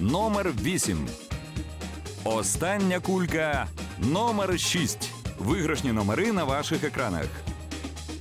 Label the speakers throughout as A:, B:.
A: Номер 8. Остання кулька номер 6. Виграшні номери на ваших екранах.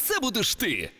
B: це будеш ти.